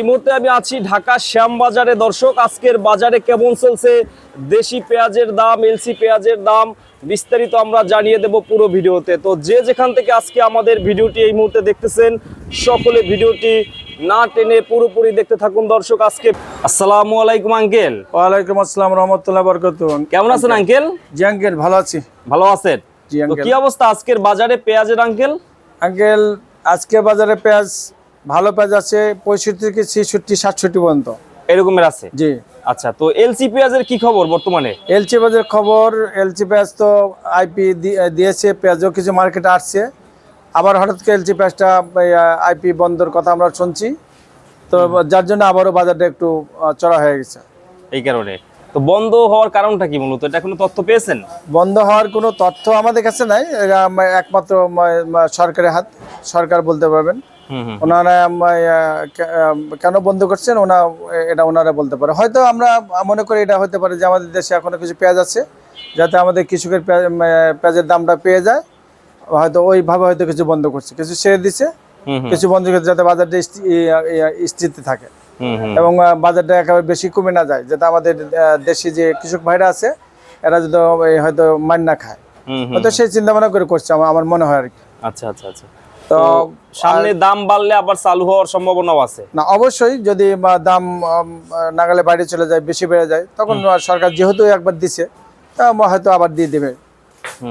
এই মুহূর্তে আমি আছি ঢাকা শ্যামবাজারে। দর্শক আজকের বাজারে কেমন চলছে? দেশি পেঁয়াজের দাম এলসি পেঁয়াজের দাম বিস্তারিত আমরা জানিয়ে দেব পুরো ভিডিওতে। তো যে যেখান থেকে আজকে আমাদের ভিডিওটি এই মুহূর্তে দেখতেছেন সকলে ভিডিওটি না টেনে পুরোপুরি দেখতে থাকুন। দর্শক আজকে আসসালামু আলাইকুম আঙ্কেল। ওয়ালাইকুম আসসালাম রহমতুল্লাহ বরকত কেমন আছেন আঙ্কেল? জি আঙ্কেল ভালো আছি। ভালো আছেন? কি অবস্থা আজকের বাজারে পেঁয়াজের আঙ্কেল? আঙ্কেল আজকে বাজারে পেঁয়াজ ভালো পেঁয়াজ আছে পঁয়ষট্টি থেকে ছেষট্টি সাতষট্টি পর্যন্ত। এরকমের আছে? জি। আচ্ছা তো এলসি পেঁয়াজের কি খবর বর্তমানে? এলচি পেঁয়াজের খবর এলচি পেঁয়াজ তো আইপি দিয়েছে পেঁয়াজও কিছু মার্কেটে আসছে। আবার হঠাৎ করে এলচি পেঁয়াজটা আইপি বন্ধর কথা আমরা শুনছি। তো যার জন্য আবারও বাজারটা একটু চড়া হয়ে গেছে। এই কারণে। তো বন্ধ হওয়ার কারণটা কি মূলত? এটা কোনো তথ্য পেয়েছেন? বন্ধ হওয়ার কোনো তথ্য আমাদের কাছে নাই। একমাত্র সরকারের হাত সরকার বলতে পারবেন। ওনারা কেন বন্ধ করছেন? ওনা এটা ওনারা বলতে পারে। হয়তো আমরা মনে করি এটা হতে পারে যে আমাদের দেশে এখনও কিছু পেঁয়াজ আছে যাতে আমাদের কৃষকের পেঁয়াজের দামটা পেয়ে যায়। হয়তো ওইভাবে হয়তো কিছু বন্ধ করছে। কিছু ছেড়ে হুম কিছু বন্ধ করছে যাতে বাজারটা স্থিতি থাকে। এবং বাজারটা একেবারে বেশি কমে না যায় যাতে আমাদের দেশে যে কৃষক ভাইরা আছে এরা যদি হয়তো মান না খায়। হয়তো সেই চিন্তা ভাবনা করে করছে আমার আমার মনে হয় আর কি। আচ্ছা আচ্ছা আচ্ছা। তো সামনে দাম বাড়লে আবার চালু হওয়ার সম্ভাবনাও আছে। না অবশ্যই যদি দাম নাগালে বাইরে চলে যায় বেশি বেড়ে যায় তখন সরকার যেহেতু একবার দিছে হয়তো আবার দিয়ে দেবে।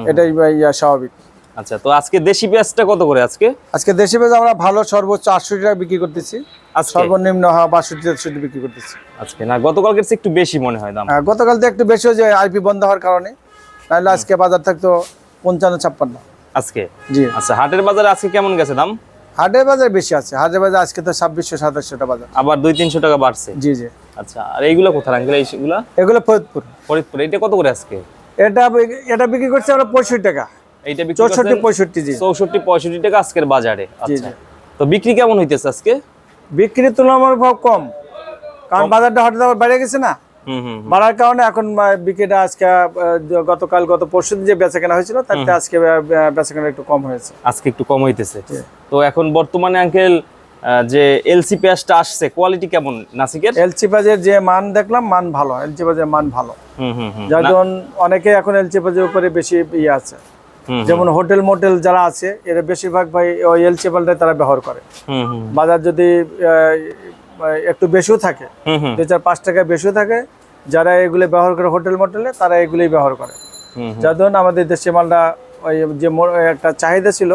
এটাই স্বাভাবিক। আচ্ছা তো আজকে দেশি পেঁয়াজটা কত করে আজকে? আজকে দেশি পেঁয়াজ আমরা ভালো সর্বোচ্চ আটষট্টি টাকা বিক্রি করতেছি। আজকে? সর্বনিম্ন বাষট্টি তেষট্টি বিক্রি করতেছি। আজকে? না গতকালকের চেয়ে একটু বেশি মনে হয় দাম। হ্যাঁ, গতকাল তো একটু বেশি হয়েছে আইপি বন্ধ হওয়ার কারণে। নাহলে আজকে বাজার থাকতো পঞ্চান্ন ছাপ্পান্ন। আজকে? জি। আচ্ছা হাটের বাজারে আজকে কেমন গেছে দাম? হাটের বাজার বেশি আছে। হাটের বাজার আজকে তো ছাব্বিশশো সাতাশশোটা বাজার। আবার দুই তিনশো টাকা বাড়ছে? জি জি। আচ্ছা আর এইগুলো কোথায়? আঙ্কেল এইগুলা এগুলো ফরিদপুর। ফরিদপুর। এটা কত করে আজকে? এটা এটা বিক্রি করছে আমরা পঁয়ষট্টি টাকা। এইটা বিক্রি চৌষট্টি পঁয়ষট্টি জি। চৌষট্টি পঁয়ষট্টি টাকা আজকের বাজারে। আচ্ছা। তো বিক্রি কেমন হইতেছে আজকে? বিক্রির তুলনামূলক কম। কারণ বাজারটা হঠাৎ আবার বেড়ে গেছে না। বাড়ার কারণে এখন আহ, বিক্রিটা আজকে গতকাল গত পরশু যে বেচা কেনা হয়েছিল তাতে আজকে বেচা কেনা একটু কম হয়েছে। আজকে একটু কম হইতেছে। তো এখন বর্তমানে আঙ্কেল যে এলসি পেঁয়াজটা আসছে কোয়ালিটি কেমন নাসিকের? এলসি বাজের যে মান দেখলাম মান ভালো এলসি বাজের মান ভালো। জন্য অনেকে এখন এলচি বাজের উপরে বেশি ইয়ে আছে। যেমন হোটেল মোটেল যারা আছে এরা বেশিরভাগ ভাই ওই এলচি পাল্টাই তারা ব্যবহার করে। হুম হুম। বাজার যদি একটু বেশিও থাকে। হুম চার পাঁচ টাকা বেশিও থাকে। যারা এগুলো ব্যবহার করে হোটেল মোটেলে তারা এগুলোই ব্যবহার করে। যার ধরুন আমাদের দেশি মালটা ওই যে একটা চাহিদা ছিল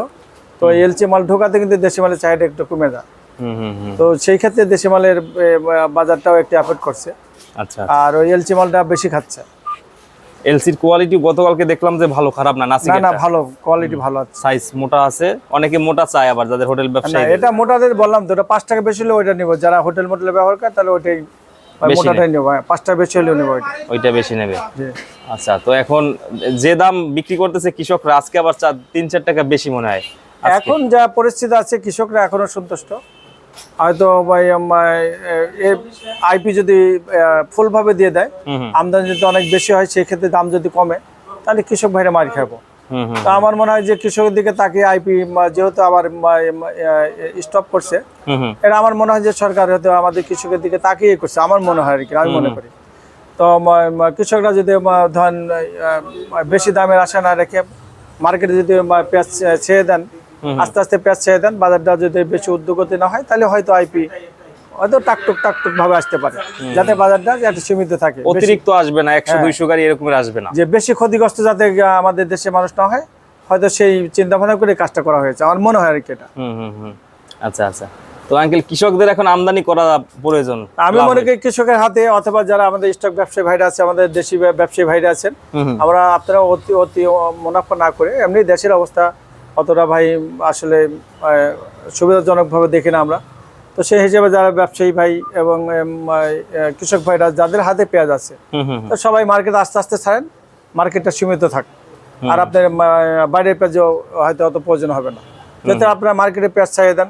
তো এলচি মাল ঢোকাতে কিন্তু দেশি মালের চাহিদা একটু কমে যায়। হুম হুম হুম। তো সেই ক্ষেত্রে দেশি মালের বাজারটাও একটু অ্যাফেক্ট করছে। আচ্ছা। আর ওই এলচি মালটা বেশি খাচ্ছে। এলসির কোয়ালিটি গতকালকে দেখলাম যে ভালো খারাপ না না নাসিকের না ভালো কোয়ালিটি ভালো আছে। সাইজ মোটা আছে অনেকে মোটা চায় আবার যাদের হোটেল না ব্যবসায়ী এটা মোটাদের বললাম তো ওটা পাঁচ টাকা বেশি হলে ওইটা নিবো। যারা হোটেল মোটেলে ব্যবহার করে তাহলে ওইটাই বেশি মোটাটাই নেব। হ্যাঁ, পাঁচ টাকা বেশি হলেও নেব ওইটা। বেশি নেবে। জি। আচ্ছা তো এখন যে দাম বিক্রি করতেছে কৃষকরা আজকে আবার চার তিন চার টাকা বেশি মনে হয়। এখন যা পরিস্থিতি আছে কৃষকরা এখনও সন্তুষ্ট। হয়তো ভাই আইপি যদি ফুলভাবে দিয়ে দেয় আমদানি যদি অনেক বেশি হয় সেই ক্ষেত্রে দাম যদি কমে তাহলে কৃষক ভাইরা মার খাব তো আমার মনে হয় যে কৃষকের দিকে তাকিয়ে আইপি যেহেতু আবার স্টপ করছে এটা আমার মনে হয় যে সরকার হয়তো আমাদের কৃষকের দিকে তাকিয়ে করছে আমার মনে হয় আর কি আমি মনে করি। তো কৃষকরা যদি ধরেন বেশি দামের আশা না রেখে মার্কেটে যদি পেঁয়াজ ছেড়ে দেন আস্তে আস্তে পেঁয়াজ ছেড়ে দেন বাজারটা যদি বেশি উদ্যোগতি না হয় তাহলে হয়তো আইপি হয়তো টাকটুক টাকটুক ভাবে আসতে পারে। যাতে বাজারটা একটু সীমিত থাকে। অতিরিক্ত আসবে না একশো হ্যাঁ। দুইশো গাড়ি এরকমের আসবে না। যে বেশি ক্ষতিগ্রস্ত যাতে আমাদের দেশে মানুষ না হয় হয়তো সেই চিন্তা ভাবনা করে কাজটা করা হয়েছে। আমার মনে হয় আর কি এটা। আচ্ছা আচ্ছা। তো আঙ্কেল কৃষকদের এখন আমদানি করা প্রয়োজন আমি মনে করি কৃষকের হাতে অথবা যারা আমাদের স্টক ব্যবসায়ী ভাইরা আছে আমাদের দেশি ব্যবসায়ী ভাইরা আছেন। আমরা আপনারা অতি অতি মুনাফা না করে এমনি দেশের অবস্থা অতটা ভাই আসলে সুবিধাজনকভাবে দেখি না আমরা। তো সেই হিসেবে যারা ব্যবসায়ী ভাই এবং কৃষক ভাইরা যাদের হাতে পেঁয়াজ আছে তো সবাই মার্কেট আস্তে আস্তে ছাড়েন মার্কেটটা সীমিত থাক। আর আপনার বাইরের পেঁয়াজও হয়তো অত প্রয়োজন হবে না। যাতে আপনারা মার্কেটে পেঁয়াজ ছাড়িয়ে দেন।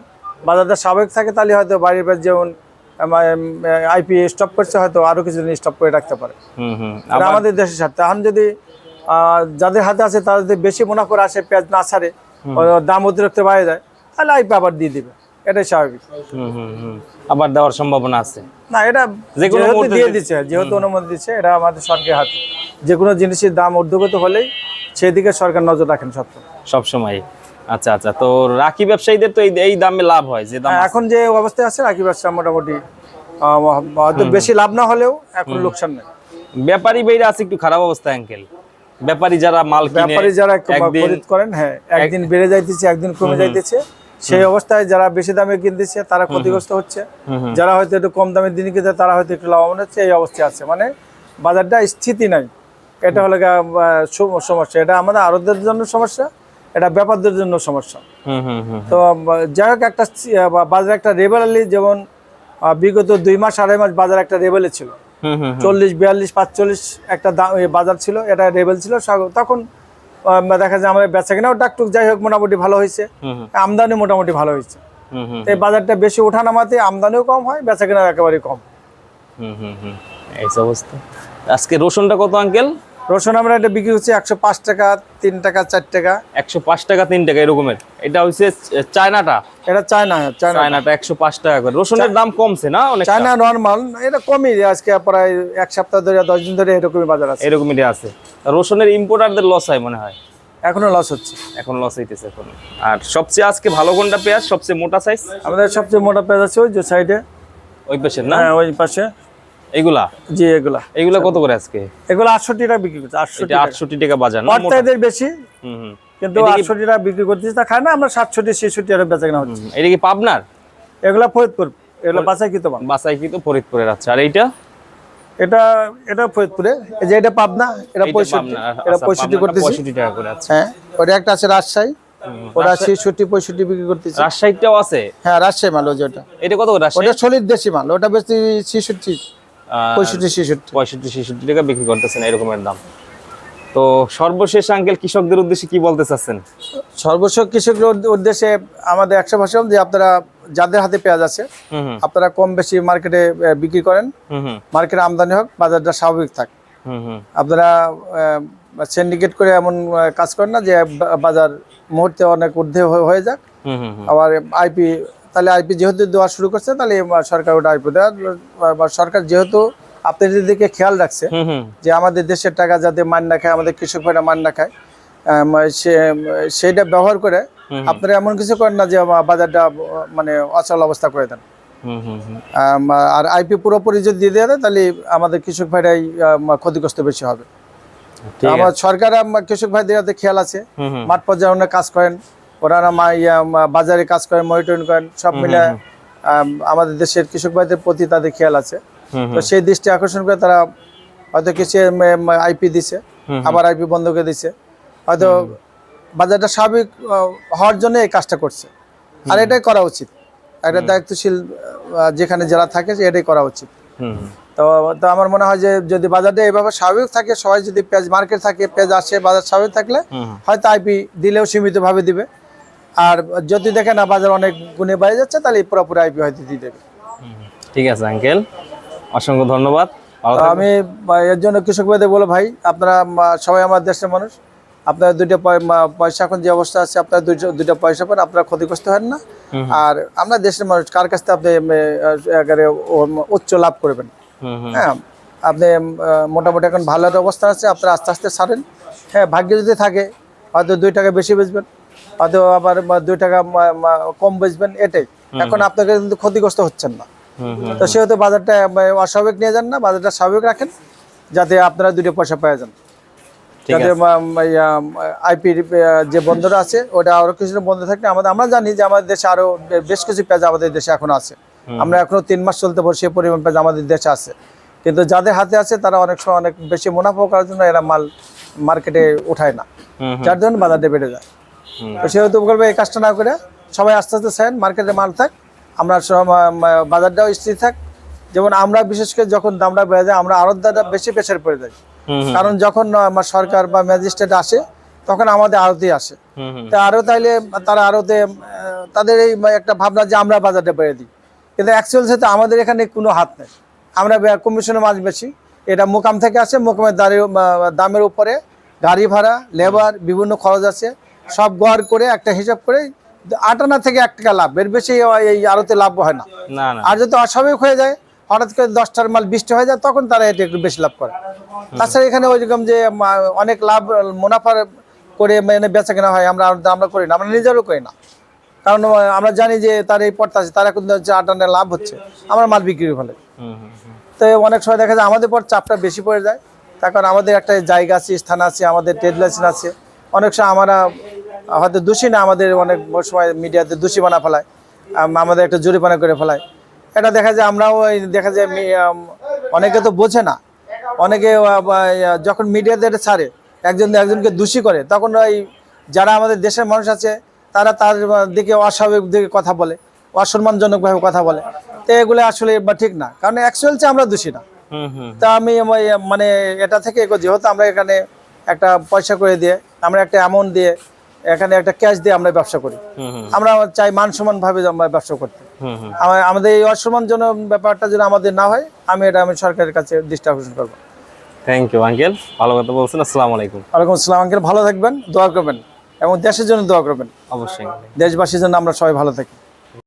বাজারটা স্বাভাবিক থাকে তাহলে হয়তো বাইরের পেঁয়াজ যেমন আইপি স্টপ করছে হয়তো আরও কিছুদিন স্টপ করে রাখতে পারে। আমাদের দেশের স্বার্থে। এখন যদি আহ, যাদের হাতে আছে তারা যদি বেশি মুনাফা করে আসে পেঁয়াজ না ছাড়ে দাম অতিরিক্ত বাইরে যায় তাহলে আইপি আবার দিয়ে দিবে। এটাই স্বাভাবিক। আবার দেওয়ার সম্ভাবনা আছে। না এটা যে কোনো যেহেতু দিয়ে দিচ্ছে যেহেতু অনুমতি দিচ্ছে এটা আমাদের সরকারের হাতে। যে কোনো জিনিসের দাম ঊর্ধ্বগত হলেই সেদিকে সরকার নজর রাখেন সবসময়। সব সময় আচ্ছা আচ্ছা তো রাখি ব্যবসায়ীদের তো এই এই দামে লাভ হয় যে দাম হ্যাঁ, এখন যে অবস্থায় আছে রাখি ব্যবসা মোটামুটি বেশি লাভ না হলেও এখন লোকসান নেই। ব্যাপারী বাইরে আছে একটু খারাপ অবস্থা অ্যাঙ্কেল ব্যাপারী যারা মাল কিনে ব্যাপারী যারা একটু খরিদ করেন হ্যাঁ একদিন বেড়ে যাইতেছে একদিন কমে যাইতেছে। সেই অবস্থায় যারা বেশি দামে কিনতেছে তারা ক্ষতিগ্রস্ত হচ্ছে। যারা হয়তো একটু কম দামে দিন কিনতে তারা হয়তো একটু লাভবান হচ্ছে এই অবস্থায় আছে। মানে বাজারটা স্থিতি নাই। এটা হলো সমস্যা। এটা আমাদের আরবদের জন্য সমস্যা এটা ব্যাপারদের জন্য সমস্যা। হুম হুম হুম তো যাই হোক একটা বাজারে একটা রেবেলালি যেমন বিগত দুই মাস আড়াই মাস বাজার একটা রেবেলে ছিল। চল্লিশ বিয়াল্লিশ পাঁচচল্লিশ একটা বাজার ছিল এটা রেবেল ছিল তখন আহ, দেখা যায় আমাদের বেচা কেনাও ডাকটুক যাই হোক মোটামুটি ভালো হয়েছে। আমদানি মোটামুটি ভালো হয়েছে। হুম হুম এই বাজারটা বেশি ওঠানামাতে আমদানিও কম হয় বেচা কেনার একেবারে কম। হুম হুম হুম। এই অবস্থা। আজকে রসুনটা কত আঙ্কেল? রসুন আমরা এটা বিক্রি হচ্ছে একশো পাঁচ টাকা তিন টাকা চার টাকা। একশো পাঁচ টাকা তিন টাকা এরকমের। এটা হচ্ছে চায়নাটা? এটা চায়না চায়নাটা। একশো পাঁচ টাকা করে। রসুনের দাম কমছে না অনেক চায়না নর্মাল এটা কমই আজকে প্রায় এক সপ্তাহ ধরে দশ দিন ধরে এরকমই বাজার আছে। এরকমই আছে। রসুনের ইম্পোর্টারদের লস হয় মনে হয়। এখনও লস হচ্ছে। এখন লস হইতেছে এখন। আর সবচেয়ে আজকে ভালো কোনটা পেঁয়াজ? সবচেয়ে মোটা সাইজ আমাদের সবচেয়ে মোটা পেঁয়াজ আছে ওই যে সাইডে ওই পাশে না? হ্যাঁ ওই পাশে। এইগুলা জি এগুলা। এইগুলা কত করে আজকে? এগুলো আটষট্টি টাকা বিক্রি করছে টাকা। বাজার না? বেশি হুম হুম। কিন্তু টাকা বিক্রি করতেছি তা খায় না আমরা টাকা বেচা কেনা হচ্ছে। এটা কি পাবনার? এগুলা ফরিদপুর এগুলো ফরিদপুরের আছে আর এইটা? এটা এটা ফরিদপুরে। এই যে এটা পাবনা এটা এইটা পঁয়ষট্টি পাবনা, এটা আচ্ছা, করতেছি। 65 টাকা করে আছে হ্যাঁ ওটা একটা আছে রাজশাহী। বিক্রি করতেছি। রাজশাহীটাও আছে? হ্যাঁ রাজশাহী মাল ওটা। এটা কত করে রাজশাহী? ওটা সলিড দেশি মাল ওটা বেশি ছেষট্টি। আহ, পঁয়ষট্টি ছেষট্টি। পঁয়ষট্টি ছেষট্টি টাকা বিক্রি করতেছেন এরকমের দাম। তো সর্বশেষ আঙ্কেল কৃষকদের উদ্দেশ্যে কি বলতে চাচ্ছেন? সর্বস্ব কৃষকের উদ্দে- উদ্দেশ্যে আমাদের একশো ভাষণ যে আপনারা যাদের হাতে পেঁয়াজ আছে আপনারা কম বেশি মার্কেটে বিক্রি করেন। মার্কেটে আমদানি হোক বাজারটা স্বাভাবিক থাক। আপনারা সিন্ডিকেট করে এমন কাজ করেন না যে বাজার মুহূর্তে অনেক ঊর্ধ্বে হয়ে- যাক। আবার আইপি তাহলে আইপি যেহেতু দেওয়া শুরু করছে তাহলে সরকার ওটা আইপি দেওয়া সরকার যেহেতু আপনাদের দিকে খেয়াল রাখছে যে আমাদের দেশের টাকা যাতে মান না খায় আমাদের কৃষক ভাইরা মান না খায় আম, সে সেইটা ব্যবহার করে আপনারা এমন কিছু করেন না যে বাজারটা মানে অচল অবস্থা করে দেন। আর আইপি পুরোপুরি যদি দিয়ে দেয় তাহলে আমাদের কৃষক ভাইরাই ক্ষতিগ্রস্ত বেশি হবে। আমার সরকার কৃষক ভাইদের খেয়াল আছে মাঠ পর্যায়ে অনেক কাজ করেন ওনারা বাজারে কাজ করেন মনিটরিং করেন সব মিলে আম, আমাদের দেশের কৃষক ভাইদের প্রতি তাদের খেয়াল আছে। তো সেই দৃষ্টি আকর্ষণ করে তারা হয়তো কিছু আইপি দিছে আবার আইপি বন্ধ করে দিছে। হয়তো বাজারটা স্বাভাবিক হওয়ার জন্য এই কাজটা করছে। আর এটাই করা উচিত। একটা দায়িত্বশীল যেখানে যারা থাকে এটাই করা উচিত। তো তো আমার মনে হয় যে যদি বাজারটা এইভাবে স্বাভাবিক থাকে সবাই যদি পেঁয়াজ মার্কেট থাকে পেঁয়াজ আসে বাজার স্বাভাবিক থাকলে। হয়তো আইপি দিলেও সীমিতভাবে দিবে। আর যদি দেখেন না বাজার অনেক গুণে বাইরে যাচ্ছে তাহলে পুরোপুরি আইপি হয়তো দিয়ে দেবে ঠিক আছে আঙ্কেল অসংখ্য ধন্যবাদ। আমি এর জন্য কৃষক ভাইদের বলে ভাই আপনারা সবাই আমার দেশের মানুষ। আপনারা দুইটা পয়সা এখন যে অবস্থা আছে আপনারা দুইটা পয়সা পান আপনারা ক্ষতিগ্রস্ত হন না। আর আমরা দেশের মানুষ কার কাছ থেকে আপনি একেবারে উচ্চ লাভ করবেন? হ্যাঁ আপনি মোটামুটি এখন ভালো একটা অবস্থা আছে আপনারা আস্তে আস্তে ছাড়েন। হ্যাঁ ভাগ্য যদি থাকে হয়তো দুই টাকা বেশি বেচবেন। হয়তো আবার দুই টাকা কম বেচবেন এটাই। এখন আপনাকে কিন্তু ক্ষতিগ্রস্ত হচ্ছেন না। তো সেহেতু বাজারটা অস্বাভাবিক নিয়ে যান না বাজারটা স্বাভাবিক রাখেন যাতে আপনারা দুটো পয়সা পেয়ে যান। যাতে আইপি যে বন্দর আছে ওটা আরও কিছু বন্ধ থাকলে আমাদের আমরা জানি যে আমাদের দেশে আরও বেশ কিছু পেঁয়াজ আমাদের দেশে এখন আছে। আমরা এখনও তিন মাস চলতে পারি সেই পরিমাণ পেঁয়াজ আমাদের দেশে আছে। কিন্তু যাদের হাতে আছে তারা অনেক সময় অনেক বেশি মুনাফা করার জন্য এরা মাল মার্কেটে উঠায় না। যার জন্য বাজারটা বেড়ে যায়। তো সেহেতু বলব এই কাজটা না করে সবাই আস্তে আস্তে চান মার্কেটে মাল থাক আমরা বাজারটাও স্থির থাক। যেমন আমরা বিশেষ করে যখন দামটা বেড়ে যায় আমরা আড়তদারটা বেশি প্রেশার পড়ে যাই। কারণ যখন আমার সরকার বা ম্যাজিস্ট্রেট আসে তখন আমাদের আড়তে আসে। তা আরও তাইলে তারা আড়তে তাদের এই একটা ভাবনা যে আমরা বাজারটা বেড়ে দিই। কিন্তু অ্যাকচুয়াল সাথে আমাদের এখানে কোনো হাত নেই। আমরা কমিশনের মাছ বেশি এটা মোকাম থেকে আসে মোকামের দাঁড়িয়ে দামের উপরে গাড়ি ভাড়া লেবার বিভিন্ন খরচ আছে। সব গড় করে একটা হিসাব করে আট আনা থেকে এক টাকা লাভ। এর বেশি এই আড়তে লাভ হয় না। আর যদি অস্বাভাবিক হয়ে যায় হঠাৎ করে দশটার মাল বৃষ্টি হয়ে যায় তখন তারা এটা একটু বেশি লাভ করে। তাছাড়া এখানে ওইরকম যে অনেক লাভ মুনাফার করে মানে বেচা কেনা হয় আমরা আমরা করি না আমরা নিজেরও করি না। কারণ আমরা জানি যে তার এই পড়তে আছে তারা কিন্তু হচ্ছে আট আনার লাভ হচ্ছে আমার মাল বিক্রি ফলে। তো অনেক সময় দেখা যায় আমাদের পর চাপটা বেশি পড়ে যায় তার কারণ আমাদের একটা জায়গা আছে স্থান আছে আমাদের ট্রেড লাইসেন্স আছে। অনেক সময় আমরা হয়তো দোষী না আমাদের অনেক সময় মিডিয়াতে দোষী বানা ফেলায় আমাদের একটা জরিমানা করে ফেলায়। এটা দেখা যায় আমরাও দেখা যায় অনেকে তো বোঝে না। অনেকে যখন মিডিয়াতে এটা ছাড়ে একজন একজনকে দোষী করে তখন ওই যারা আমাদের দেশের মানুষ আছে তারা তার দিকে অস্বাভাবিক দিকে কথা বলে অসম্মানজনকভাবে কথা বলে। তো এগুলো আসলে বা ঠিক না কারণ অ্যাকচুয়াল আমরা দোষী না। হুম হুম তা আমি মানে এটা থেকে যেহেতু আমরা এখানে একটা পয়সা করে দিয়ে আমরা একটা অ্যামাউন্ট দিয়ে এখানে একটা ক্যাশ দিয়ে আমরা ব্যবসা করি। আমরা চাই মান সমান ভাবে আমরা ব্যবসা করতে। আমাদের এই অসম্মানজনক ব্যাপারটা যেন আমাদের না হয় আমি এটা আমি সরকারের কাছে দৃষ্টি আকর্ষণ করব। থ্যাংক ইউ আঙ্কেল ভালো কথা বলছেন আসসালামু আলাইকুম। ওয়ালাইকুম আসসালাম আঙ্কেল ভালো থাকবেন দোয়া করবেন এবং দেশের জন্য দোয়া করবেন। অবশ্যই। দেশবাসীর জন্য আমরা সবাই ভালো থাকি।